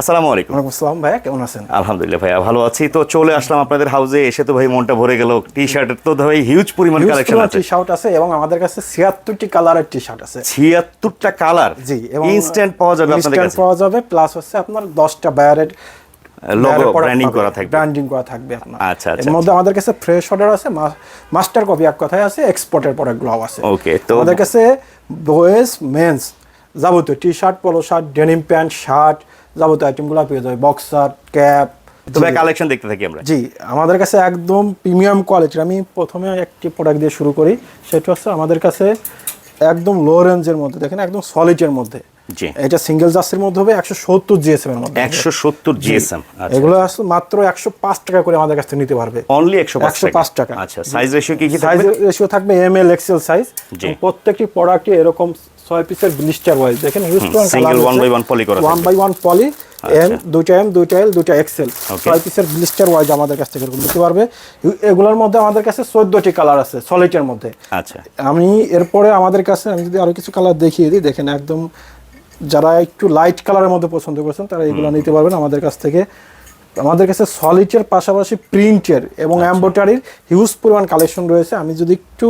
আসসালামু আলাইকুম। ওয়ালাইকুম আসসালাম ভাইয়া কেমন আছেন? আলহামদুলিল্লাহ ভাইয়া ভালো আছি। তো চলে আসলাম আপনাদের হাউসে এসে তো ভাই মনটা ভরে গেল। টি শার্টের তো ভাই হিউজ পরিমাণ কালেকশন আছে। টি শার্ট আছে এবং আমাদের কাছে ছিয়াত্তরটি কালারের টি শার্ট আছে। ছিয়াত্তরটা কালার জি এবং ইনস্ট্যান্ট পাওয়া যাবে আপনাদের কাছে? পাওয়া যাবে প্লাস হচ্ছে আপনার দশটা বায়ারের লোগো ব্র্যান্ডিং করা থাকবে। ব্র্যান্ডিং করা থাকবে আপনার। আচ্ছা, আচ্ছা, এর মধ্যে আমাদের কাছে ফ্রেশ অর্ডার আছে মাস্টার কপি এক কথায় আছে এক্সপোর্টের প্রোডাক্টগুলো আছে। Okay, তো- আমাদের কাছে বয়েজ মেন্স যাবতীয় T shirt polo shirt denim pant shirt যাবতীয় আইটেমগুলো পেয়ে যাবে বক্সার ক্যাপ তো কালেকশন দেখতে থাকি আমরা। জি আমাদের কাছে একদম প্রিমিয়াম কোয়ালিটির আমি প্রথমে একটি প্রোডাক্ট দিয়ে শুরু করি সেটা হচ্ছে আমাদের কাছে একদম লো রেঞ্জের মধ্যে দেখেন একদম সলিডের মধ্যে। জি। এটা সিঙ্গেল জার্সির মধ্যে হবে একশো সত্তর জিএসএম এর মধ্যে। একশো সত্তর জিএসএম আচ্ছা এগুলো আসলে মাত্র একশো পাঁচ টাকা করে আমাদের কাছ থেকে নিতে পারবে। অনলি একশো একশো পাঁচ টাকা। আচ্ছা সাইজ রেশিও কি কি সাইজ থাকবে? রেশিও থাকবে এম এল এক্সেল সাইজ। প্রত্যেকটি প্রোডাক্টই এরকম ছয় পিসের ব্লিস্টার ওয়াইজ দেখেন use single one by one poly করা one by one poly M দুইটা এম দুইটা এল দুইটা এক্সেল ছয় পিসের ব্লিস্টার ওয়াইজ আমাদের কাছ থেকে এরকম নিতে পারবে। এগুলোর মধ্যে আমাদের কাছে চোদ্দটি কালার আছে সলিটের মধ্যে। আচ্ছা। আমি এরপরে আমাদের কাছে আমি যদি আরও কিছু কালার দেখিয়ে দিই দেখেন একদম যারা একটু লাইট কালারের মধ্যে পছন্দ করছেন তারা এগুলো নিতে পারবেন আমাদের কাছ থেকে। আমাদের কাছে সলিটের পাশাপাশি প্রিন্টের এবং আচ্ছা। এম্বোটারির হিউজ পরিমাণ কালেকশন রয়েছে। আমি যদি একটু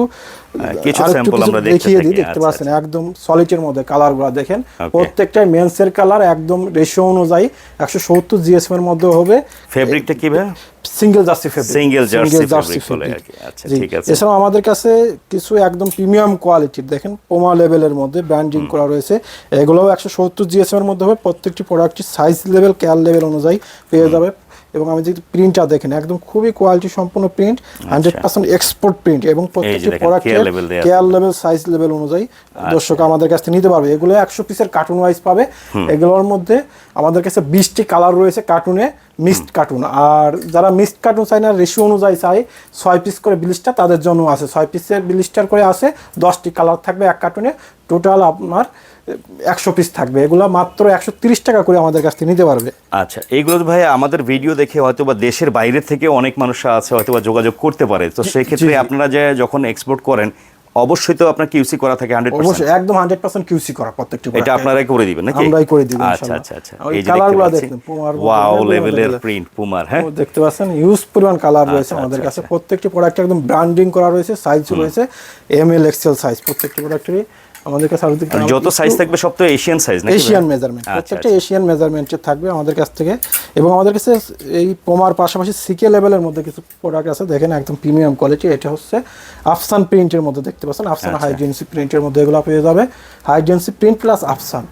কিছু sample কিছু আমরা দেখিয়ে দিই দেখতে আচ্ছা, পাচ্ছেন একদম সলিটের মধ্যে কালারগুলো দেখেন। Okay. প্রত্যেকটাই মেন্সের কালার একদম রেশিও অনুযায়ী একশো সত্তর জিএসএম এর মধ্যে হবে। ফেব্রিকটা কি ভাই? সিঙ্গেল জার্সি ফেব্রিক fabric বলে আর আচ্ছা, ঠিক আছে। এছাড়াও আমাদের কাছে কিছু একদম প্রিমিয়াম কোয়ালিটির দেখেন পোমা লেভেলের মধ্যে ব্র্যান্ডিং করা রয়েছে। এগুলোও একশো সত্তর জিএসএম এর মধ্যে হবে। প্রত্যেকটি প্রোডাক্টটি সাইজ লেভেল কেয়ার লেভেল অনুযায়ী পেয়ে যাবে। এবং আমি যদি প্রিন্টটা দেখেন একদম খুবই কোয়ালিটি সম্পূর্ণ print hundred percent export print এবং প্রত্যেকটি প্রোডাক্টের কেয়ার লেভেল সাইজ লেভেল অনুযায়ী দর্শক আমাদের কাছ থেকে নিতে পারবে। এগুলো একশো পিসের কার্টুন ওয়াইজ পাবে। এগুলোর মধ্যে আমাদের কাছে বিশটি কালার রয়েছে কার্টুনে মিক্সড কার্টুন আর যারা মিক্সড কার্টুন চাই না রেশিও অনুযায়ী চাই ছয় পিস করে ব্লিস্টার তাদের জন্য আছে। ছয় পিসের ব্লিস্টার করে আছে দশটি কালার থাকবে এক কার্টুনে টোটাল আপনার একশো পিস থাকবে। এগুলো মাত্র একশো তিরিশ টাকা করে আমাদের কাছ থেকে নিতে পারবে। আচ্ছা এইগুলো ভাই আমাদের ভিডিও দেখে হয়তো বা দেশের বাইরে থেকে অনেক মানুষ আছে হয়তো বা যোগাযোগ করতে পারে। তো সেক্ষেত্রে আপনারা যে যখন এক্সপোর্ট করেন অবশ্যই তো আপনার কিউসি করা থাকে হান্ড্রেড অবশ্যই একদম হান্ড্রেড পার্সেন্ট কিউসি করা প্রত্যেকটি এটা আপনারাই করে দিবেন নাকি? আমরাই করে দিব আচ্ছা আচ্ছা আচ্ছা। এই যে কালারগুলো দেখেন, পুমার ওয়াও লেভেলের প্রিন্ট পুমার হ্যাঁ? ও দেখতে পাচ্ছেন ইউজ পরিমাণ কালার রয়েছে আচ্ছা, আমাদের আচ্ছা, কাছে। প্রত্যেকটি প্রোডাক্ট একদম ব্র্যান্ডিং করা রয়েছে সাইজ রয়েছে এম এল এক্সেল সাইজ প্রত্যেকটি প্রোডাক্টেরই আমাদের কাছে আরও দিকে যত সাইজ থাকবে সব তো এশিয়ান সাইজ নাকি এশিয়ান মেজারমেন্ট আচ্ছা, প্রত্যেকটা এশিয়ান মেজারমেন্টের থাকবে আমাদের কাছ থেকে। এবং আমাদের কাছে এই পোমার পাশাপাশি সিকে লেভেলের মধ্যে কিছু প্রোডাক্ট আছে। দেখেন একদম প্রিমিয়াম কোয়ালিটি এটা হচ্ছে আফসান প্রিন্টের মধ্যে দেখতে পাচ্ছেন আফসান আচ্ছা। হাইজেন্সি প্রিন্টের মধ্যে এগুলো পেয়ে যাবে। হাইজেন্সি প্রিন্ট প্লাস আফসান।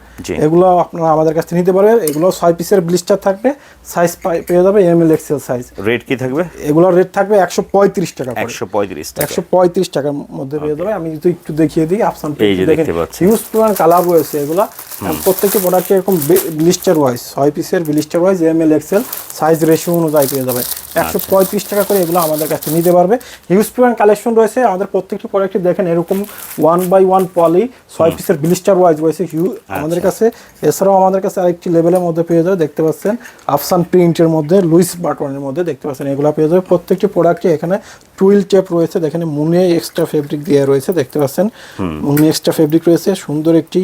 এগুলো আপনারা আমাদের কাছ থেকে নিতে পারবেন। এগুলো ছয় পিসের ব্লিস্টার থাকবে। সাইজ পেয়ে যাবে M L XL size. Rate কি থাকবে? এগুলোর রেট থাকবে একশো পঁয়ত্রিশ টাকা করে। একশো পঁয়ত্রিশ টাকা। একশো পঁয়ত্রিশ টাকার মধ্যে পেয়ে যাবে। আমি যদি একটু দেখিয়ে দিই আফসান দেখতে। হিউজ পরিমাণ কালার রয়েছে এগুলা। প্রত্যেকটি প্রোডাক্টে এরকম ব্লিস্টার ওয়াইজ ছয় পিসের blister wise M L XL size ratio অনুযায়ী পেয়ে যাবে। আচ্ছা। একশো পঁয়ত্রিশ টাকা করে এগুলো আমাদের কাছে নিতে পারবে। হিউজ পরিমাণ কালেকশন রয়েছে। আমাদের প্রত্যেকটি প্রোডাক্টে দেখেন এরকম ওয়ান বাই ওয়ান পলি ছয় পিসের ব্লিস্টার ওয়াইজ রয়েছে হিউ। আমাদের কাছে। এছাড়াও আমাদের কাছে আরেকটি লেভেলের মধ্যে পেয়ে যাবে দেখতে পাচ্ছেন আফসান প্রিন্টের মধ্যে লুইস বাটনের মধ্যে দেখতে পাচ্ছেন এগুলো পেয়ে যাবে। প্রত্যেকটি প্রোডাক্টে এখানে টুইল টেপ রয়েছে দেখেন মুনে এক্সট্রা ফেব্রিক দেওয়া রয়েছে দেখতে পাচ্ছেন। মুনে এক্সট্রা ফেব্রিক রয়েছে সুন্দর একটি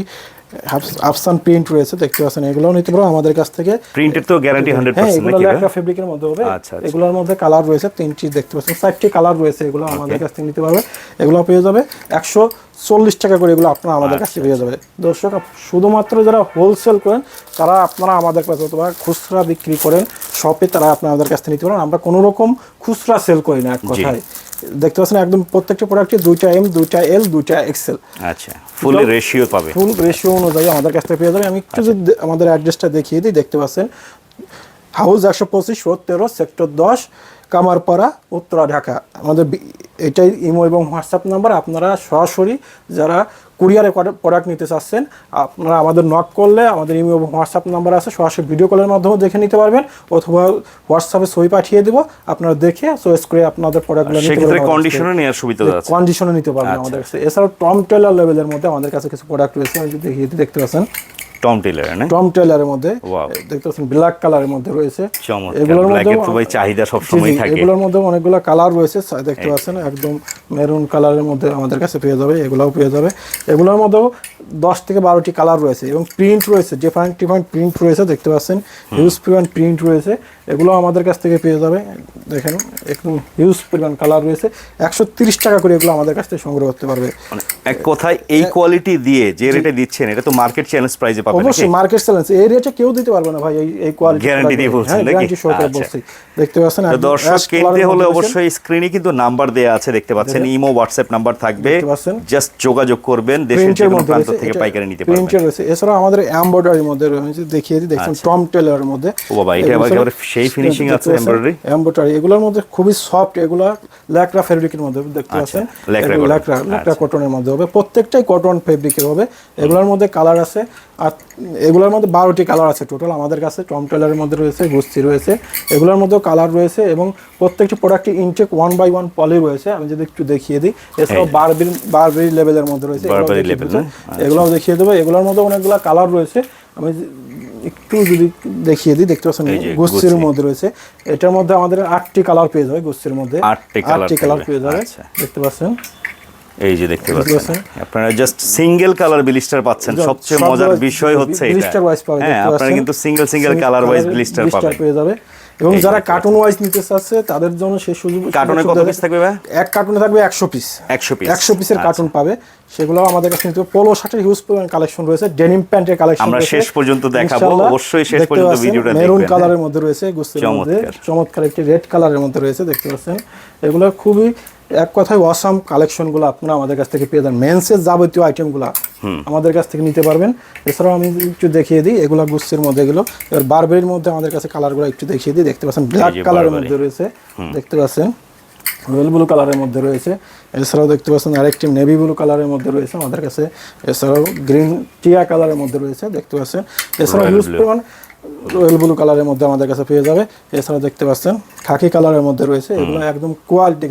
আফসান প্রিন্ট রয়েছে দেখতে পাচ্ছেন এগুলোও নিতে পারো। আমাদের কাছ থেকে প্রিন্টের তো গ্যারান্টি হান্ড্রেড হ্যাঁ এগুলো একটা ফেব্রিকের মধ্যে হবে। আচ্ছা, আচ্ছা। এগুলোর মধ্যে কালার রয়েছে তিনটি দেখতে পাচ্ছেন চারটি কালার রয়েছে এগুলো আমাদের কাছ থেকে নিতে পারবে। এগুলো পেয়ে যাবে একশো চল্লিশ টাকা করে এগুলো আপনারা আমাদের কাছ থেকে পেয়ে যাবে। দর্শক শুধুমাত্র যারা হোলসেল করেন তারা আপনারা আমাদের কাছে অথবা খুচরা বিক্রি করেন শপে তারা আপনাদের কাছ থেকে নিতে পারেন। আমরা কোনো রকম খুচরা সেল করি না এক কথায়। দেখতে পাচ্ছেন একদম প্রত্যেকটা প্রোডাক্টে দুইটা এম দুইটা এল দুইটা এক্সেল আচ্ছা ফুল রেশিও পাবে। ফুল রেশিও অনুযায়ী আমাদের কাছ থেকে পেয়ে যাবে আমি একটু যদি আমাদের অ্যাড্রেসটা দেখিয়ে দিই দেখতে পাচ্ছেন। হাউস একশো পঁচিশ রোড তেরো সেক্টর দশ কামারপাড়া উত্তরা ঢাকা। আমাদের এটাই ইমো এবং হোয়াটসঅ্যাপ নাম্বার। আপনারা সরাসরি যারা কুরিয়ারে প্রোডাক্ট নিতে চাচ্ছেন আপনারা আমাদের নক করলে আমাদের ইমো এবং হোয়াটসঅ্যাপ নাম্বার আছে সরাসরি ভিডিও কলের মাধ্যমে দেখে নিতে পারবেন অথবা হোয়াটসঅ্যাপে ছবি পাঠিয়ে দেবো আপনারা দেখে চয়েস করে আপনাদের প্রোডাক্টগুলো নিতে কন্ডিশনে নেওয়ার সুবিধা আছে। কন্ডিশনে নিতে পারবেন আমাদের কাছে। এছাড়াও টম টেলার লেভেলের মধ্যে আমাদের কাছে কিছু প্রোডাক্ট রয়েছে দেখিয়ে দেখতে পাচ্ছেন। টম টেলার না? টম টেলারের মধ্যে. দেখতে পাচ্ছেন ব্ল্যাক কালারের মধ্যে রয়েছে। ব্ল্যাকের তো ভাই চাহিদা সবসময় জি, জি, থাকে। এগুলোর মধ্যে অনেকগুলো কালার রয়েছে দেখতে পাচ্ছেন একদম মেরুন কালারের মধ্যে আমাদের কাছে পেয়ে যাবে এগুলাও পেয়ে যাবে। এগুলোর মধ্যেও দশ থেকে বারোটি কালার রয়েছে এবং প্রিন্ট রয়েছে ডিফারেন্ট ডিফারেন্ট প্রিন্ট রয়েছে দেখতে পাচ্ছেন হিউজ পরিমাণ প্রিন্ট রয়েছে এগুলো আমাদের কাছ থেকে পেয়ে যাবে দেখেন একদম হিউজ পরিমাণ কালার রয়েছে একশো তিরিশ টাকা করে এগুলো আমাদের কাছ থেকে সংগ্রহ করতে পারবে। মানে এক কথায় এই কোয়ালিটি দিয়ে যে রেটে দিচ্ছেন এটা তো মার্কেট চ্যালেঞ্জ প্রাইজে পাবেন? অবশ্যই মার্কেট চ্যালেঞ্জ এই রেটে কেউ দিতে পারবে না ভাই এই কোয়ালিটি Guarantee দিয়ে বলছেন? গ্যারান্টি আচ্ছা। বলছি। দেখতে পাচ্ছেন তো দর্শক কিনতে হলে অবশ্যই স্ক্রিনে কিন্তু নাম্বার দেয়া আছে দেখতে পাচ্ছেন। ইমো হোয়াটসঅ্যাপ নাম্বার থাকবে। জাস্ট যোগাযোগ করবেন দেশের যে কোনো প্রান্ত থেকে পাইকারি নিতে পারবেন। প্রিন্টের রয়েছে। এছাড়াও আমাদের এমব্রয়ডারির মধ্যে রয়েছে দেখিয়ে দিই। দেখছেন টম টেলারের মধ্যে। ও বাবা, এটা একেবারে সেই finishing আছে embroidery? এমব্রয়ডারি এগুলোর মধ্যে খুবই সফট এগুলা ল্যাকড়া ফেব্রিকের মধ্যে দেখতে আচ্ছা, পাচ্ছেন। কটনের মধ্যে হবে। প্রত্যেকটাই কটন ফেব্রিকের হবে। এগুলোর মধ্যে কালার আছে। আর এগুলোর মধ্যে বারোটি কালার আছে। টোটাল আমাদের কাছে টম টেলারের মধ্যে রয়েছে গুস্তি রয়েছে এগুলোর মধ্যেও কালার রয়েছে এবং প্রত্যেকটি প্রোডাক্টে intact one by one poly রয়েছে। আমি যদি একটু দেখিয়ে দিই এছাড়াও বারবেরি বারবেরি লেভেলের মধ্যে রয়েছে এগুলোও দেখিয়ে level দিতে- না? এগুলোও দেখিয়ে দেবো। এগুলোর মধ্যে অনেকগুলো কালার রয়েছে। আমি একটু যদি দেখিয়ে দিই দেখতে পাচ্ছেন গোস্তির মধ্যে রয়েছে। এটার মধ্যে আমাদের আটটি কালার পেয়ে যাবে গোস্তির মধ্যে। আটটি কালার। পেয়ে যাবে। আচ্ছা। দেখতে পাচ্ছেন? এই যে দেখতে পাচ্ছেন? আপনারা জাস্ট সিঙ্গেল কালার ব্লিস্টার পাচ্ছেন। সবচেয়ে মজার বিষয় হচ্ছে এটা। blister wise পাবে, হ্যাঁ আপনারা কিন্তু single single colour wise blister পাবেন। পেয়ে যাবে। এবং যারা কার্টুন ওয়াইজ নিতে চাচ্ছে তাদের জন্য সেই সুযোগ কার্টুনে কত পিস থাকবে ভাই? এক কার্টুনে থাকবে একশো পিস একশো পিস একশো পিসের কার্টুন পাবে। সেগুলো আমাদের কাছে নিতে পোলো শার্টের হিউজ পরিমাণ কালেকশন রয়েছে। ডেনিম প্যান্টের কালেকশন আমরা শেষ পর্যন্ত দেখাবো, অবশ্যই শেষ পর্যন্ত ভিডিওটা দেখবেন। মেরুন কালারের মধ্যে রয়েছে গুস্তির মধ্যে। চমৎকার। চমৎকার একটি রেড কালারের মধ্যে রয়েছে দেখতে পাচ্ছেন। এগুলো খুবই এক কথায় অসাম কালেকশনগুলো আপনারা আমাদের কাছ থেকে পেয়ে যান মেন্সের যাবতীয় আইটেমগুলো আমাদের কাছ থেকে নিতে পারবেন। এছাড়াও আমি একটু দেখিয়ে দিই এগুলো গুস্তির মধ্যে এগুলো। এবার বারবেরির মধ্যে আমাদের কাছে কালারগুলো একটু দেখিয়ে দিই দেখতে পাচ্ছেন ব্ল্যাক কালারের মধ্যে রয়েছে দেখতে পাচ্ছেন। রয়্যাল ব্লু কালারের মধ্যে রয়েছে। এছাড়াও দেখতে পাচ্ছেন আরেকটি নেভি ব্লু কালারের মধ্যে রয়েছে আমাদের কাছে। এছাড়াও গ্রিন টিয়া কালারের মধ্যে রয়েছে দেখতে পাচ্ছেন। এছাড়াও হিউজ রয়্যাল ব্লু কালারের মধ্যে আমাদের কাছে পেয়ে যাবে। এছাড়া দেখতে পাচ্ছেন খাকি কালারের মধ্যে রয়েছে। এগুলো একদম কোয়ালিটি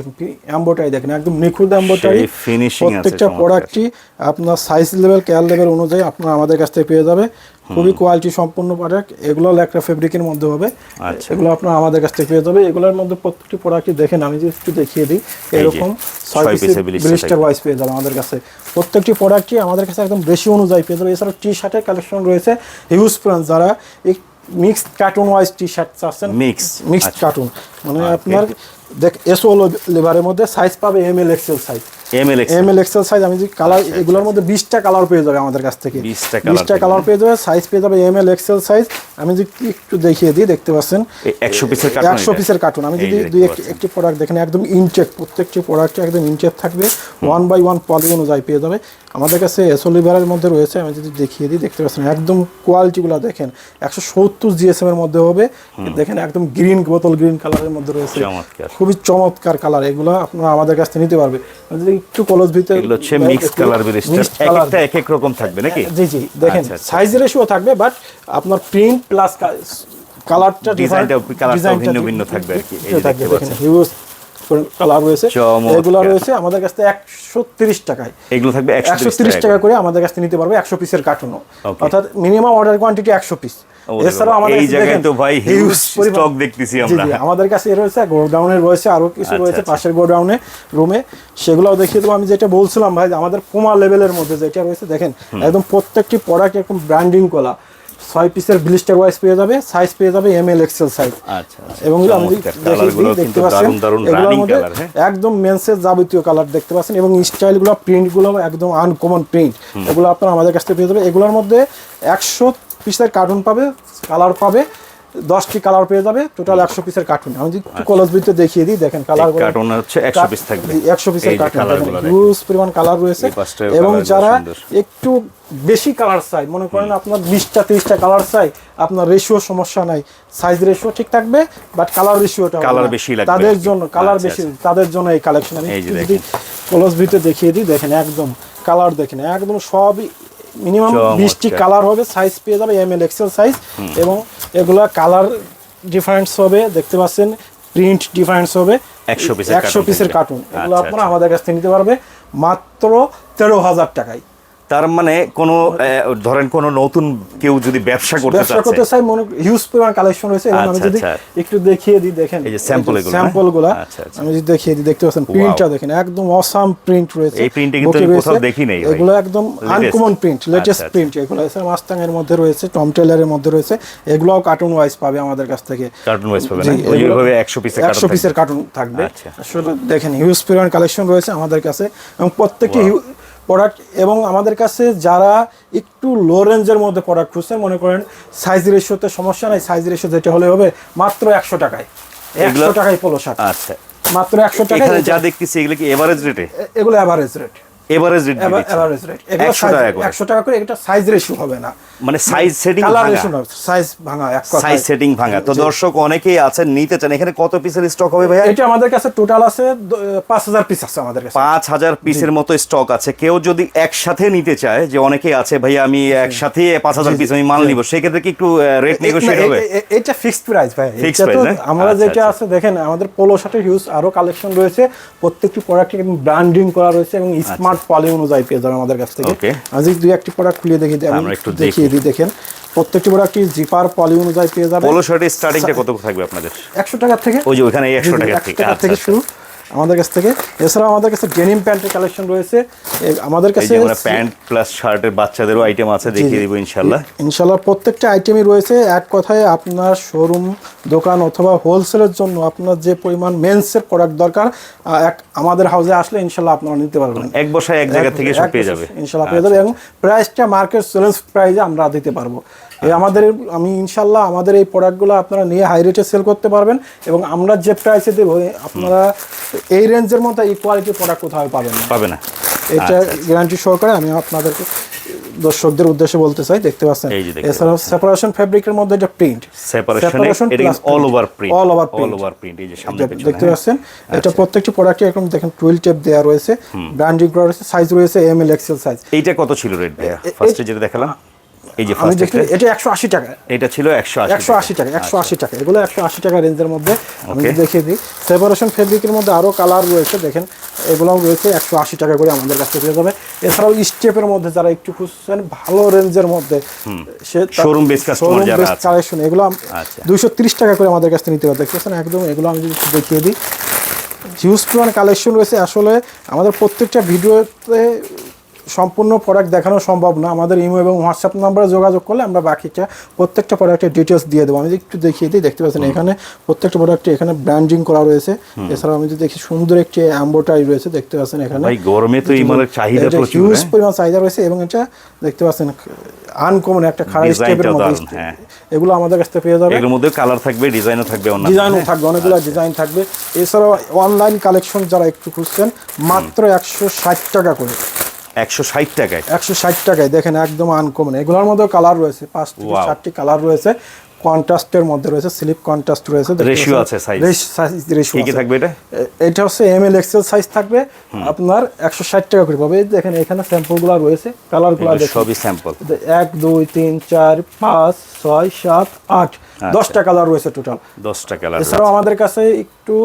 অ্যাম্বোটারি দেখেন একদম নিখুঁত অ্যাম্বোটারি ফিনিশিং প্রত্যেকটা। প্রোডাক্টই আপনার সাইজ লেভেল কেয়ার লেভেল অনুযায়ী আপনার আমাদের কাছ থেকে পেয়ে যাবে। খুবই কোয়ালিটি সম্পন্ন প্রোডাক্ট এগুলো ল্যাকড়া ফেব্রিকের মধ্যে হবে। আচ্ছা। এগুলো আপনার আমাদের কাছ থেকে পেয়ে যাবে এগুলোর মধ্যে প্রত্যেকটি প্রোডাক্টই দেখেন আমি যদি একটু দেখিয়ে দিই এরকম ছয় ছয় পিসের ব্লিস্টার ওয়াইজ পেয়ে যাবে আমাদের কাছে। প্রত্যেকটি প্রোডাক্টই আমাদের কাছে একদম বেশি অনুযায়ী পেয়ে যাবে এছাড়াও টি শার্টের কালেকশন রয়েছে হিউজ প্রান্স যারা mixed carton wise T shirt চাচ্ছেন। Mix, মিক্সড আচ্ছা। কার্টুন মানে আপনার দেখ এসও লেভারের মধ্যে সাইজ পাবে M L XL size M L X M L XL size আমি যদি কালার এগুলোর মধ্যে বিশটা কালার পেয়ে যাবে আমাদের কাছ থেকে। 20টা colour বিশটা কালার পেয়ে যাবে সাইজ পেয়ে যাবে এম এল এক্সেল সাইজ আমি যদি একটু দেখিয়ে দিই দেখতে পাচ্ছেন? একশো পিসের একশো পিসের কার্টুন আমি যদি দুই একটি প্রোডাক্ট দেখেন একদম ইনচেক প্রত্যেকটি প্রোডাক্টে একদম ইনচেক থাকবে। ওয়ান বাই ওয়ান পলি অনুযায়ী পেয়ে যাবে। আমাদের কাছে এসও লিভারের মধ্যে রয়েছে আমি যদি দেখিয়ে দিই দেখতে পাচ্ছেন একদম কোয়ালিটিগুলো দেখেন একশো সত্তর জিএসএম এর মধ্যে হবে। দেখেন একদম গ্রিন বোতল গ্রিন কালারের মধ্যে রয়েছে। খুবই চমৎকার কালার এগুলো আপনারা আমাদের কাছ থেকে নিতে পারবে। যদি একটু কলস ভিতরে এগুলো হচ্ছে মিক্স কালার এক একটা এক এক রকম থাকবে নাকি? জি জি দেখেন আচ্ছা, আচ্ছা। সাইজ রেশিও থাকবে বাট আপনার প্রিন্ট প্লাস কালারটা ডিজাইনটা কালারটা ভিন্ন ভিন্ন থাকবে আর কি এই দেখতে পাচ্ছেন। হিউজ কালার রয়েছে। চমৎকার। এগুলো রয়েছে আমাদের কাছে একশো তিরিশ টাকায়। এগুলো থাকবে একশো তিরিশ টাকা করে আমাদের কাছে নিতে পারবে একশো পিসের কার্টুনও. অর্থাৎ মিনিমাম অর্ডার কোয়ান্টিটি একশো পিস এছাড়াও আমাদের এই কাছে জায়গায় তো ভাই huge huge দেখতেছি আমরা। আমাদের কাছে রয়েছে গোডাউনের রয়েছে আরও কিছু আচ্ছা, রয়েছে আচ্ছা। পাশের গোডাউনে রুমে। সেগুলোও দেখিয়ে দেবো। আমি যেটা বলছিলাম ভাই আমাদের পুমা লেভেলের মধ্যে যেটা রয়েছে দেখেন একদম প্রত্যেকটি প্রোডাক্ট এরকম ব্র্যান্ডিং করা ছয় পিসের ব্লিস্টার ওয়াইজ পেয়ে যাবে সাইজ পেয়ে যাবে এম এল এক্সেল সাইজ এবং দেখতে পাচ্ছেন এগুলোর মধ্যে হ্যাঁ। একদম মেন্সের যাবতীয় কালার দেখতে পাচ্ছেন এবং স্টাইলগুলো প্রিন্টগুলো একদম আনকমন প্রিন্ট এগুলো আপনারা আমাদের কাছ থেকে পেয়ে যাবে এগুলোর মধ্যে একশো পিসের কার্টুন পাবে কালার পাবে দশটি কালার পেয়ে যাবে টোটাল একশো পিসের কার্টুন আমি একটু কলেজ ভিতরে দেখিয়ে দিই দেখেন কালার কার্টুন হচ্ছে একশো পিস থাকবে। একশো পিসের কার্টুন হিউজ পরিমাণ কালার রয়েছে এবং যারা একটু বেশি কালার চাই মনে করেন আপনার বিশটা তিরিশটা কালার চাই আপনার রেশিও সমস্যা নাই। সাইজ রেশিও ঠিক থাকবে বাট কালার রেশিওটা Colour বেশি লাগবে তাদের জন্য কালার আচ্ছা, বেশি তাদের জন্য এই কালেকশন আমি যদি কলস ভিতরে দেখিয়ে দিই দেখেন একদম কালার দেখেন একদম সবই মিনিমাম। বিশটি কালার হবে সাইজ পেয়ে যাবে এম এল এক্সেল সাইজ এবং এগুলা কালার ডিফারেন্স হবে দেখতে পাচ্ছেন প্রিন্ট ডিফারেন্স হবে 100 পিসের একশো পিসের কার্টুন এগুলো আচ্ছা, আপনারা আমাদের কাছ থেকে নিতে পারবে মাত্র তেরো হাজার টাকায়। তার মানে কোনো ধরেন কোনো নতুন কেউ যদি ব্যবসা করতে ব্যবসা করতে চাই মনে হিউজ পরিমাণ কালেকশন রয়েছে। এবং আমি আচ্ছা, যদি আচ্ছা। একটু দেখিয়ে দিই দেখেন। এই যে sample এগুলো, স্যাম্পলগুলা আচ্ছা। আমি যদি দেখিয়ে দিই দেখতে পাচ্ছেন প্রিন্টটা দেখেন একদম অসাম প্রিন্ট রয়েছে। এই print টা কিন্তু আমি কোথাও দেখি নাই এগুলো একদম আনকমন প্রিন্ট লেটেস্ট। প্রিন্ট এগুলো আছে মাস্তাং এর মধ্যে রয়েছে টম টেলারের মধ্যে রয়েছে। এগুলোও কার্টুন ওয়াইজ পাবে আমাদের কাছ থেকে। কার্টুন ওয়াইজ পাবে না? ওই এগুলো যেভাবে একশো পিসের একশো কার্টুন পিসের কার্টুন থাকবে। আসলে দেখেন হিউজ পরিমাণ কালেকশন রয়েছে আমাদের কাছে। এবং প্রত্যেকটি প্রোডাক্ট এবং আমাদের কাছে যারা একটু লো রেঞ্জের মধ্যে প্রোডাক্ট খুঁজছেন মনে করেন সাইজ রেশিওতে সমস্যা নাই সাইজ রেশিও যেটা হলে হবে মাত্র একশো টাকায়। একশো টাকায় পোলো শার্ট আচ্ছা। মাত্র একশো টাকায় যা দেখতেছি এগুলো কি এভারেজ রেটে এগুলো average rate average rate average rate এগুলো 100 টাকা করে। একশো টাকা করে এটা সাইজ রেশিও হবে না। মানে সাইজ সেটিং কালার রেশিও না সাইজ ভাঙা এক। সাইজ সেটিং ভাঙা। তো দর্শক অনেকেই আছেন নিতে চান। এখানে কত পিসের স্টক হবে ভাইয়া? এটা আমাদের কাছে টোটাল আছে দ- পাঁচ হাজার পিস আছে আমাদের কাছে। পাঁচ হাজার পিসের মতো স্টক আছে। কেউ যদি একসাথে নিতে চায় যে অনেকেই আছে ভাই আমি একসাথে পাঁচ হাজার পিস আমি মাল নিব। সেক্ষেত্রে কি একটু রেট নেগোশিয়েট হবে? এটা ফিক্সড প্রাইস ভাই। Fixed এটা তো আমরা আচ্ছা, যেটা আচ্ছা। আছে দেখেন আমাদের পোলো শার্টের হিউজ আরও কালেকশন রয়েছে। প্রত্যেকটি প্রোডাক্টে ব্র্যান্ডিং করা রয়েছে এবং স্মার্ট পলি অনুযায়ী পেয়ে যাবেন আমাদের কাছ থেকে আচ্ছা। Okay. আজ দুই একটি প্রোডাক্ট খুলে দেখি আমি আমরা একটু দেখিয়ে দিই দেখেন প্রত্যেকটি প্রোডাক্টই জিপার পলি অনুযায়ী পেয়ে যাবেন পোলো শার্টের স্টার্টিংটা কত থাকবে আপনাদের একশো টাকা থেকে ওই যে ওখানে একশো টাকা থেকে আচ্ছা আচ্ছা। শুরু আমাদের কাছ থেকে। এছাড়াও আমাদের কাছে ডেনিম প্যান্টের কালেকশন রয়েছে। আমাদের কাছে প্যান্ট প্লাস শার্টের বাচ্চাদেরও আইটেম আছে দেখিয়ে দিব ইনশাল্লাহ ইনশাল্লাহ প্রত্যেকটা আইটেমই রয়েছে। এক কথায় আপনার শোরুম দোকান অথবা হোলসেলের জন্য আপনার যে পরিমাণ মেন্সের প্রোডাক্ট দরকার এক আমাদের হাউসে আসলে ইনশাল্লাহ আপনারা নিতে পারবেন। এক বসায় এক জায়গা থেকে সব পেয়ে যাবে। ইনশাল্লাহ পেয়ে যাবে। এবং প্রাইসটা মার্কেট চ্যালেঞ্জ প্রাইসে আমরা দিতে পারব। এই আমাদের আমি ইনশাল্লাহ আমাদের এই প্রোডাক্টগুলো আপনারা নিয়ে হাই রেটে সেল করতে পারবেন। এবং আমরা যে প্রাইসে দেবো আপনারা এই রেঞ্জের মতো এই কোয়ালিটির প্রোডাক্ট কোথাও পাবেন না। পাবে না। এটা গ্যারান্টি সহকারে আমি আপনাদেরকে দর্শকদের উদ্দেশ্যে বলতে চাই দেখতে পাচ্ছেন। যে এছাড়াও সেপারেশন ফেব্রিকের মধ্যে এটা প্রিন্ট সেপারেশন এটা all over print all over all over print এই যে সামনে পেছনে দেখতে হ্যাঁ। পাচ্ছেন? এটা প্রত্যেকটি প্রোডাক্টে এরকম দেখেন টুয়েল টেপ দেওয়া রয়েছে ব্র্যান্ডিং করা রয়েছে সাইজ রয়েছে এম এল এক্সেল সাইজ এইটা কত ছিল রেট ভাইয়া? ফার্স্টে যেটা দেখালাম। এই যে আমি ফার্স্ট দেখতে এটা একশো আশি টাকা। এটা ছিল একশো একশো আশি টাকা একশো আশি টাকা। এগুলো একশো আশি টাকা রেঞ্জের মধ্যে আমি দেখিয়ে দিই। সেপারেশন ফেব্রিকের মধ্যে আরও কালার রয়েছে দেখেন এগুলোও রয়েছে একশো আশি টাকা করে আমাদের কাছে পেয়ে যাবে। এছাড়াও স্টেপের মধ্যে যারা একটু খুঁজছেন ভালো রেঞ্জের মধ্যে সে Showroom based customer যারা আছে। কালেকশন এগুলো আচ্ছা। দুইশো তিরিশ টাকা করে আমাদের কাছ নিতে পারবে দেখতেছেন একদম এগুলো আমি যদি দেখিয়ে দিই। হিউজ কালেকশন রয়েছে। আসলে আমাদের প্রত্যেকটা ভিডিওতে সম্পূর্ণ প্রোডাক্ট দেখানো সম্ভব না। আমাদের ইমো এবং হোয়াটসঅ্যাপ নাম্বারে যোগাযোগ করলে আমরা বাকিটা প্রত্যেকটা প্রোডাক্টের ডিটেলস দিয়ে দেবো। আমি একটু দেখিয়ে দিই দেখতে পাচ্ছেন এখানে প্রত্যেকটা প্রোডাক্টে এখানে ব্র্যান্ডিং করা রয়েছে। এছাড়াও আমি যদি দেখি সুন্দর একটি অ্যাম্বোটারি রয়েছে দেখতে পাচ্ছেন এখানে। গরমে তো চাহিদা প্রচুর হিউজ হ্যাঁ? পরিমাণ চাহিদা রয়েছে এবং এটা দেখতে পাচ্ছেন আনকমন একটা খারাপ স্টেপের মধ্যে। হ্যাঁ। এগুলো আমাদের কাছ থেকে পেয়ে যাবে। এগুলোর মধ্যে কালার থাকবে ডিজাইনও থাকবে অন্য ডিজাইনও থাকবে অনেকগুলো ডিজাইন থাকবে। এছাড়াও অনলাইন কালেকশন যারা একটু খুঁজছেন মাত্র একশো ষাট টাকা করে। একশো ষাট টাকায়। একশো ষাট টাকায় দেখেন একদম আনকমন এগুলোর মধ্যে কালার রয়েছে পাঁচ থেকে. চারটি কালার রয়েছে। কন্ট্রাস্টের মধ্যে রয়েছে স্লিপ কন্ট্রাস্ট রয়েছে পাচ্ছেন। আছে size ratio কি থাকবে এটা? এটা হচ্ছে এম এল এক্সেল সাইজ থাকবে। আপনার একশো ষাট টাকা করে পাবে। দেখেন এখানে স্যাম্পলগুলো রয়েছে কালারগুলো এগুলো দেখেন। সবই স্যাম্পল এক দুই তিন চার পাঁচ ছয় সাত আট দশটা কালার রয়েছে টোটাল দশটা কালার এছাড়াও আমাদের কাছে একটু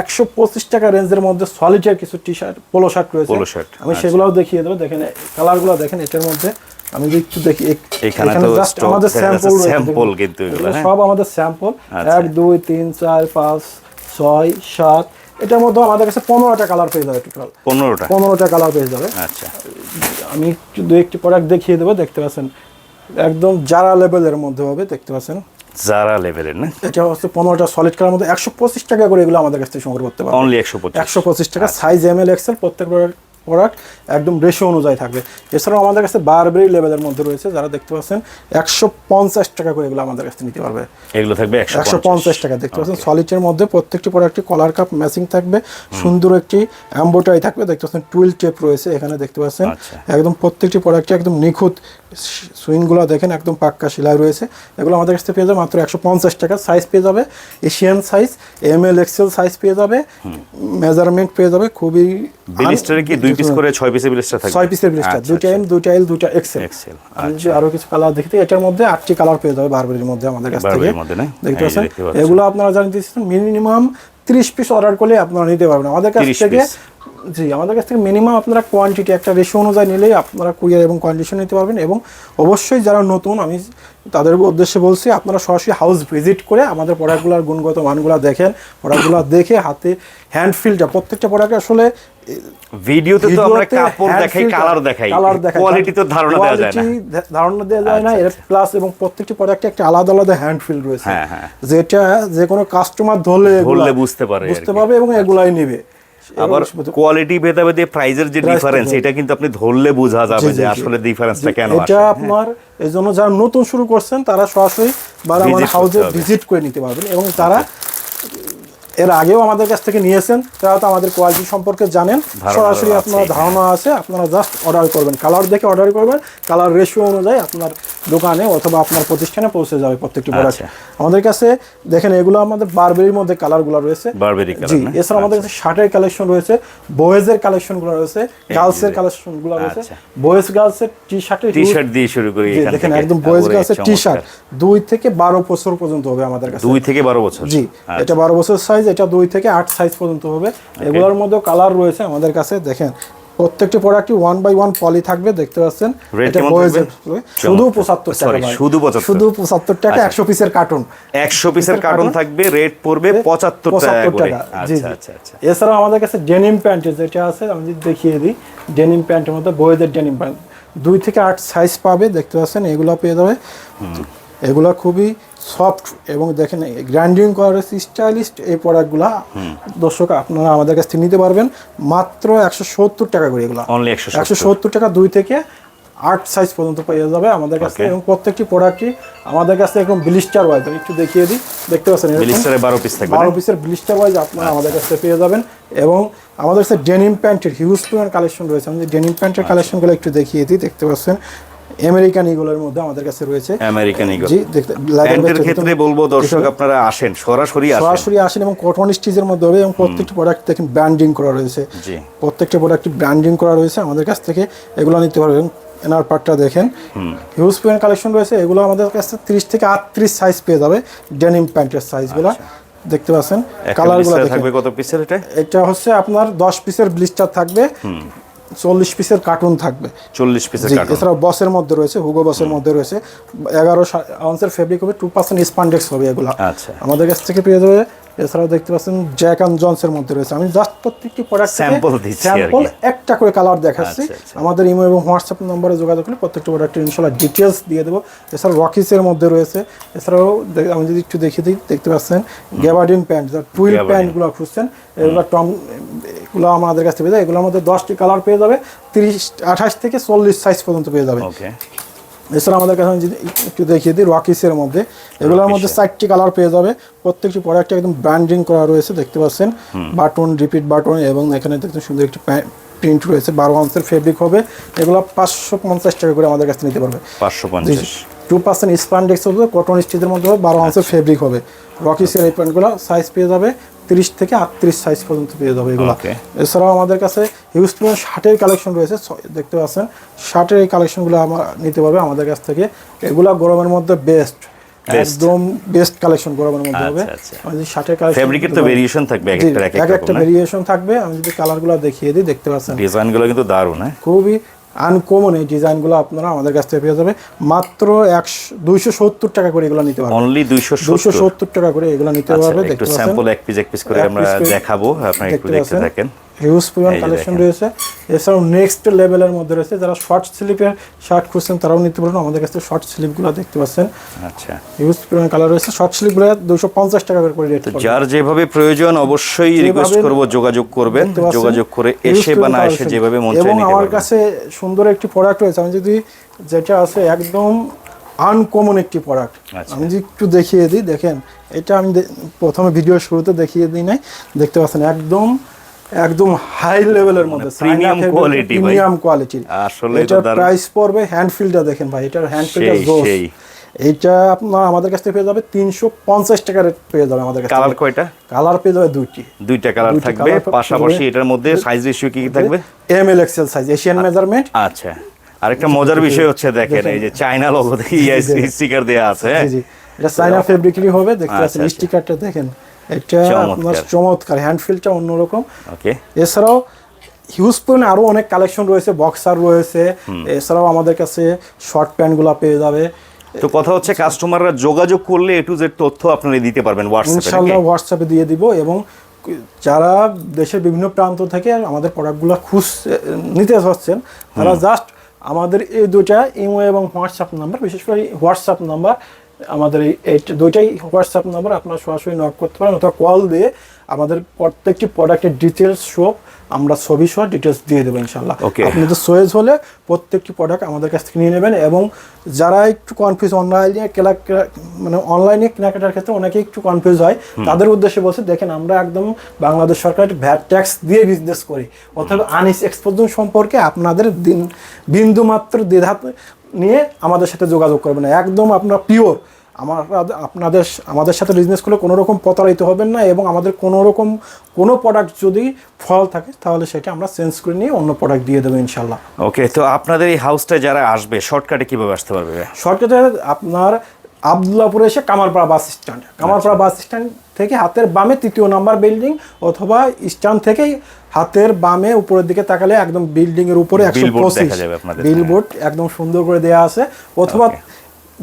একশো পঁচিশ টাকা রেঞ্জের মধ্যে সলিডের কিছু টি শার্ট পোলো শার্ট রয়েছে। Polo শার্ট আমি আচ্ছা। সেগুলোও দেখিয়ে দেবো। দেখেন কালারগুলো দেখেন এটার মধ্যে আমি একটু দেখি এখানে তো আমাদের দেখা স্যাম্পল কিন্তু এগুলো, হ্যাঁ? সব আমাদের স্যাম্পল আচ্ছা। এক দুই তিন চার পাঁচ ছয় সাত। এটার মধ্যে আমাদের কাছে পনেরোটা কালার পেয়ে যাবে টোটাল পনেরোটা? পনেরোটা কালার পেয়ে যাবে। আচ্ছা। আমি একটু দু একটি প্রোডাক্ট দেখিয়ে দেবো দেখতে পাচ্ছেন। একদম জারা লেভেলের মধ্যে হবে দেখতে পাচ্ছেন। যারা লেভেলের না? এটা হচ্ছে পনেরোটা সলিড কালার মধ্যে একশো পঁচিশ টাকা করে এগুলো আমাদের কাছ থেকে সংগ্রহ করতে পারবে। অনলি একশো পঁচিশ। একশো পঁচিশ টাকা সাইজ এম এল এক্সেল প্রত্যেক প্রোডাক্ট একদম রেশিও অনুযায়ী থাকবে। এছাড়াও আমাদের কাছে বারবেরি লেভেলের মধ্যে রয়েছে যারা দেখতে পাচ্ছেন একশো পঞ্চাশ টাকা করে এগুলো আমাদের কাছে নিতে পারবে। এগুলো থাকবে একশো পঞ্চাশ। টাকা দেখতে পাচ্ছেন। সলিডের মধ্যে প্রত্যেকটি প্রোডাক্টটি কলার কাপ ম্যাচিং থাকবে। সুন্দর একটি অ্যাম্বোটারি থাকবে দেখতে পাচ্ছেন টুইল টেপ রয়েছে এখানে দেখতে পাচ্ছেন। আচ্ছা। একদম প্রত্যেকটি প্রোডাক্টটি একদম নিখুঁত। সুইংগুলো দেখেন একদম পাক্কা সেলাই রয়েছে। এগুলো আমাদের কাছে পেয়ে যাবে মাত্র একশো পঞ্চাশ টাকা সাইজ পেয়ে যাবে। Asian size M L XL size পেয়ে যাবে। মেজারমেন্ট পেয়ে যাবে খুবই কি দুই পিস করে ছয় পিসের বিলিস্টার থাকবে। ছয় পিসের ব্লিস্টার আচ্ছা, দুইটা এম দুইটা এল দুইটা এক্সেল Excel, আমি আরও কিছু কালার দেখতে এটার মধ্যে আটটি কালার পেয়ে যাবে বারবারের মধ্যে আমাদের কাছ থেকে? দেখতে পাচ্ছেন? এগুলো আপনারা জানিয়ে দিচ্ছেন মিনিমাম তিরিশ পিস অর্ডার করলে আপনারা নিতে পারবেন। আমাদের কাছ 30 থেকে। জি আমাদের কাছ থেকে মিনিমাম আপনারা কোয়ান্টিটি একটা রেশিও অনুযায়ী নিলেই আপনারা কুরিয়ার এবং কন্ডিশন নিতে পারবেন এবং অবশ্যই যারা নতুন আমি তাদের উদ্দেশ্যে বলছি আপনারা সরাসরি হাউস ভিজিট করে আমাদের প্রোডাক্টগুলোর গুণগত মানগুলো দেখেন প্রোডাক্টগুলো দেখে হাতে হ্যান্ড ফিলটা প্রত্যেকটা প্রোডাক্ট আসলে ভিডিওতে তো আমরা কাপড় দেখাই কালার দেখাই কোয়ালিটি তো ধারণা দেওয়া যায় না। ধারণা দেওয়া যায় না আচ্ছা, এর প্লাস এবং প্রত্যেকটি প্রোডাক্টে একটা আলাদা আলাদা হ্যান্ড ফিল রয়েছে। হ্যাঁ, হ্যাঁ। যেটা যে কোনো কাস্টমার ধরলে ধরলে বুঝতে পারে বুঝতে পারবে এবং এগুলাই নেবে। আবার কোয়ালিটি ভেদাভেদে প্রাইজের যে ডিফারেন্স এটা কিন্তু আপনি ধরলে বোঝা যাবে যে। আসলে ডিফারেন্সটা কেন এটা আপনার এই জন্য যারা নতুন শুরু করছেন তারা সরাসরি বা আমার হাউসে ভিজিট করে নিতে পারবেন এবং তারা এর আগেও আমাদের কাছ থেকে নিয়েছেন তারা তো আমাদের কোয়ালিটি সম্পর্কে জানেন। সরাসরি আপনার। ধারণা আছে আপনারা জাস্ট অর্ডার করবেন। কালার দেখে অর্ডার করবেন কালার রেশিও অনুযায়ী আপনার দোকানে অথবা আপনার প্রতিষ্ঠানে পৌঁছে যাবে প্রত্যেকটি প্রোডাক্ট আচ্ছা। আমাদের কাছে দেখেন এগুলো আমাদের বারবেরির মধ্যে কালারগুলো রয়েছে। কালার জি এছাড়া আমাদের কাছে শার্টের কালেকশন রয়েছে বয়েজের কালেকশনগুলো রয়েছে গার্লসের কালেকশনগুলো রয়েছে। আচ্ছা। বয়েজ গার্লসের টি শার্টের টি শার্ট দিয়ে শুরু করি দেখেন একদম বয়েজ গার্লসের টি শার্ট দুই থেকে বারো বছর পর্যন্ত হবে আমাদের কাছে। দুই থেকে বারো বছর। জি আচ্ছা। এটা বারো বছর সাইজ এটা দুই থেকে আট সাইজ পর্যন্ত হবে। এগুলোর মধ্যে কালার রয়েছে আমাদের কাছে দেখেন। প্রত্যেকটি প্রোডাক্টই ওয়ান বাই ওয়ান পলি থাকবে দেখতে পাচ্ছেন? এটা শুধু পঁচাত্তর টাকা শুধু 75 শুধু পঁচাত্তর টাকা আচ্ছা। একশো পিসের কার্টুন একশো পিসের কার্টন থাকবে রেট পড়বে পঁচাত্তর টাকা পঁচাত্তর টাকা। জি আচ্ছা জি। আচ্ছা আচ্ছা। এছাড়াও আমাদের কাছে ডেনিম প্যান্ট যেটা আছে আমি যদি দেখিয়ে দিই ডেনিম প্যান্টের মধ্যে বয়েদের ডেনিম প্যান্ট দুই থেকে আট সাইজ পাবে দেখতে পাচ্ছেন এগুলো পেয়ে যাবে। এগুলো খুবই সফট এবং দেখেন গ্র্যান্ডিং করা রয়েছে স্টাইলিস্ট এই প্রোডাক্টগুলো দর্শক আপনারা আমাদের কাছ থেকে নিতে পারবেন। মাত্র একশো সত্তর টাকা করে এগুলো। একশো সত্তর। টাকা দুই থেকে আট সাইজ পর্যন্ত পেয়ে যাবে আমাদের কাছ এবং প্রত্যেকটি প্রোডাক্টই আমাদের কাছে একদম ব্লিস্টার ওয়াইজ একটু দেখিয়ে দিই। দেখতে পাচ্ছেন। বারো পিস থাকবে বারো? পিসের ব্লিস্টার ওয়াইজ আপনারা আমাদের কাছে পেয়ে যাবেন। এবং আমাদের কাছে ডেনিম প্যান্টের হিউজ পরিমাণ কালেকশন রয়েছে। আমি ডেনিম প্যান্টের আচ্ছা। কালেকশনগুলো একটু দেখিয়ে দিই দেখতে পাচ্ছেন? আমেরিকান ইগুলোর মধ্যে আমাদের কাছে রয়েছে। আমেরিকান ইগল জি দেখতে প্যান্টের ক্ষেত্রে বলব দর্শক আপনারা আসেন সরাসরি আসেন। সরাসরি আসেন এবং কটন স্টিচের মধ্যে হবে এবং প্রত্যেকটি প্রোডাক্ট দেখেন ব্র্যান্ডিং করা রয়েছে। জি। প্রত্যেকটা প্রোডাক্ট ব্র্যান্ডিং করা রয়েছে আমাদের কাছ থেকে এগুলো নিতে পারবেন। এনার পার্টটা দেখেন। হিউজ পরিমাণ কালেকশন রয়েছে এগুলো আমাদের কাছে তিরিশ থেকে আটত্রিশ সাইজ পেয়ে যাবে ডেনিম প্যান্টের সাইজগুলো দেখতে পাচ্ছেন? কালারগুলো থাকবে কত পিসের এটা? এটা হচ্ছে আপনার দশ পিসের ব্লিস্টার থাকবে। চল্লিশ পিসের কার্টুন থাকবে। চল্লিশ পিসের এছাড়াও বসের মধ্যে রয়েছে হুগো বসের মধ্যে রয়েছে এগারো আউন্সের ফেব্রিক হবে টু পার্সেন্ট স্পান্ডেক্স হবে এগুলো। আচ্ছা। আমাদের কাছ থেকে পেয়ে যাবে এছাড়াও দেখতে পাচ্ছেন জ্যাক অ্যান্ড জনসের মধ্যে রয়েছে। আমি জাস্ট প্রত্যেকটি প্রোডাক্ট স্যাম্পল স্যাম্পল একটা করে কালার দেখাচ্ছি। আচ্ছা, আচ্ছা। আমাদের ইমো এবং হোয়াটসঅ্যাপ নম্বরে যোগাযোগ করলে প্রত্যেকটা প্রোডাক্টের ইনশাল্লাহ ডিটেলস দিয়ে দেবো। এছাড়াও রকিসের মধ্যে রয়েছে। এছাড়াও আমি যদি একটু দেখিয়ে দিই দেখতে পাচ্ছেন গ্যাবার্ডিন প্যান্ট টুইল প্যান্টগুলো খুঁজছেন এগুলো টম এগুলো আমাদের কাছে পেয়ে যাবে। এগুলোর মধ্যে দশটি কালার পেয়ে যাবে তিরিশ আঠাশ থেকে চল্লিশ সাইজ পর্যন্ত পেয়ে যাবে। এছাড়া আমাদের কাছে যদি একটু দেখিয়ে দিই রকিসের মধ্যে। এগুলোর মধ্যে চারটি কালার পেয়ে যাবে। প্রত্যেকটি প্রোডাক্টে একদম ব্র্যান্ডিং করা রয়েছে দেখতে পাচ্ছেন। বাটন রিপিট বাটন এবং এখানে দেখতে সুন্দর একটি প্রিন্ট রয়েছে। বারো আউন্সের ফেব্রিক হবে। এগুলো পাঁচশো পঞ্চাশ টাকা করে আমাদের কাছে নিতে পারবে। পাঁচশো পঞ্চাশ। টু পার্সেন্ট স্পান্ডেক্স হবে কটন স্টিচের মধ্যে হবে বারো আউন্সের ফেব্রিক হবে। রকিসের এই প্যান্টগুলো সাইজ পেয়ে যাবে। তিরিশ থেকে আটত্রিশ সাইজ পর্যন্ত পেয়ে যাবে এগুলো। এছাড়াও আমাদের কাছে হিউজ পরিমাণ শার্টের কালেকশন রয়েছে। দেখতে পাচ্ছেন শার্টের এই কালেকশনগুলো আমার নিতে পারবে আমাদের কাছ থেকে। এগুলা গরমের মধ্যে বেস্ট একদম বেস্ট কালেকশন গরমের মধ্যে হবে। আচ্ছা, আচ্ছা। আমি যদি শার্টের কালেকশন ফেব্রিকের তো ভেরিয়েশন থাকবে এক একটা এক এক এক একটা ভেরিয়েশন থাকবে। আমি যদি কালারগুলো দেখিয়ে দিই দেখতে পাচ্ছেন। ডিজাইনগুলো কিন্তু দারুণ হ্যাঁ? খুবই আনকমন এই ডিজাইনগুলো আপনারা আমাদের কাছ থেকে পেয়ে যাবে। মাত্র একশো দুইশো সত্তর টাকা করে এগুলো নিতে পারবে। অনলি দুইশো দুইশো সত্তর টাকা করে এগুলো নিতে আচ্ছা পারবে একটু স্যাম্পল এক পিস এক পিস করে আমরা দেখাবো আপনারা একটু দেখতে থাকেন। হিউজ পরিমাণ কালেকশন রয়েছে। এছাড়াও নেক্সট লেভেলের মধ্যে রয়েছে যারা শর্ট স্লিপের শার্ট খুঁজছেন তারাও নিতে পারবেন আমাদের কাছে শর্ট স্লিপগুলো দেখতে পাচ্ছেন। আচ্ছা। হিউজ পরিমাণ কালার রয়েছে। শর্ট স্লিপগুলো দুশো পঞ্চাশ টাকা করে রেট যার যেভাবে প্রয়োজন অবশ্যই রিকোয়েস্ট করব যোগাযোগ করবেন যোগাযোগ করে এসে বা না এসে যেভাবে মন এবং নিতে আমার কাছে সুন্দর একটি প্রোডাক্ট রয়েছে। আমি যদি যেটা আছে একদম আনকমন একটি প্রোডাক্ট আচ্ছা। আমি যদি একটু দেখিয়ে দিই দেখেন এটা আমি প্রথমে ভিডিও শুরুতে দেখিয়ে দিই নাই। দেখতে পাচ্ছেন একদম একদম হাই লেভেলের মধ্যে। quality ভাই। প্রিমিয়াম কোয়ালিটির আসলে তো এটার প্রাইস পড়বে হ্যান্ড ফিলটা দেখেন ভাই এটার হ্যান্ড ফিলটা জোস। এইটা আপনার আমাদের কাছ থেকে পেয়ে যাবে তিনশো পঞ্চাশ টাকা পেয়ে যাবে আমাদের কাছে কালার কয়টা? কালার পেয়ে যাবে দুইটি। দুইটা কালার থাকবে। পাশাপাশি এটার মধ্যে সাইজ রেশিও কি কি থাকবে? M L XL size Asian measurement আচ্ছা। আরেকটা মজার বিষয় হচ্ছে দেখেন এই যে চায়না লোগো দেখি স্টিকার দেয়া আছে হ্যাঁ? জি। জি এটা চাইনা ফেব্রিকেরই হবে দেখতে আচ্ছা, পাচ্ছেন আচ্ছা। স্টিকারটা দেখেন। এটা আপনার চমৎকার। হ্যান্ড ফিলটা অন্যরকম। ওকে এছাড়াও হিউজ পরিমাণে আরও অনেক কালেকশন রয়েছে বক্সার রয়েছে। এছাড়াও আমাদের কাছে শর্ট প্যান্টগুলো পেয়ে যাবে। তো কথা হচ্ছে কাস্টমাররা যোগাযোগ করলে এ টু জেড তথ্য আপনারা দিতে পারবেন হোয়াটসঅ্যাপে ইনশাল্লাহ হোয়াটসঅ্যাপে দিয়ে দিব এবং যারা দেশের বিভিন্ন প্রান্ত থেকে আমাদের প্রোডাক্টগুলো খুঁজ নিতে চাচ্ছেন তারা জাস্ট আমাদের এই দুটা ইমো এবং হোয়াটসঅ্যাপ নাম্বার বিশেষ করে হোয়াটসঅ্যাপ নাম্বার আমাদের এই দুইটাই হোয়াটসঅ্যাপ নাম্বার আপনারা সরাসরি নক করতে পারেন অথবা কল দিয়ে আমাদের প্রত্যেকটি প্রোডাক্টের ডিটেলস সব আমরা ছবি সহ ডিটেলস দিয়ে দেবো ইনশাল্লাহ Okay. আপনাদের সয়েজ হলে প্রত্যেকটি প্রোডাক্ট আমাদের কাছ থেকে নিয়ে নেবেন এবং যারা একটু কনফিউজ অনলাইনে কেলা- মানে অনলাইনে কেনাকাটার ক্ষেত্রে অনেকে একটু কনফিউজ হয় তাদের উদ্দেশ্যে বলছে দেখেন আমরা একদম বাংলাদেশ সরকারের ভ্যাট ট্যাক্স দিয়ে বিজনেস করি। অথবা আনিস এক্সপোজন সম্পর্কে আপনাদের দিন বিন্দু মাত্র দ্বিধা নিয়ে আমাদের সাথে যোগাযোগ করবেন না। একদম আপনারা পিওর আমার আপনাদের আমাদের সাথে বিজনেস করলে কোনো রকম প্রতারিত হবেন না এবং আমাদের কোনো রকম কোনো প্রোডাক্ট যদি ফল থাকে তাহলে সেটা আমরা চেঞ্জ করে নিয়ে অন্য প্রোডাক্ট দিয়ে দেবো ইনশাল্লাহ ওকে তো আপনাদের এই হাউসটায় যারা আসবে শর্টকাটে কীভাবে আসতে পারবে শর্টকাটে আপনার আবদুল্লাপুরে এসে Kamarpara bus stand. Kamarpara bus stand থেকে হাতের বামে তৃতীয় নাম্বার বিল্ডিং অথবা স্ট্যান্ড থেকেই হাতের বামে উপরের দিকে তাকালে একদম বিল্ডিং এর উপরে একশো পঁচিশ। বিলবোর্ড একদম সুন্দর করে দেওয়া আছে। অথবা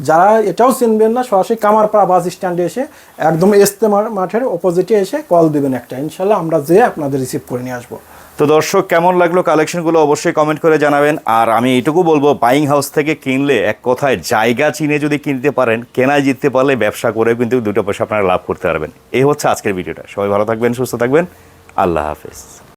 যারা এটাও চিনবেন না সরাসরি কামারপাড়া বাস স্ট্যান্ডে এসে একদম এস্তমা মাঠের অপোজিটে এসে কল দিবেন একটা। ইনশাল্লাহ আমরা যেয়ে আপনাদের রিসিভ করে নিয়ে আসব। তো দর্শক, কেমন লাগল কালেকশনগুলো অবশ্যই কমেন্ট করে জানাবেন। আর আমি এইটুকু বলব বাইং হাউস থেকে কিনলে এক কথায় জায়গা চিনে যদি কিনতে পারেন, কেনায় জিততে পারলে ব্যবসা করে কিন্তু দুটো পয়সা আপনারা লাভ করতে পারবেন। এই হচ্ছে আজকের ভিডিওটা। সবাই ভালো থাকবেন, সুস্থ থাকবেন। আল্লাহ হাফেজ।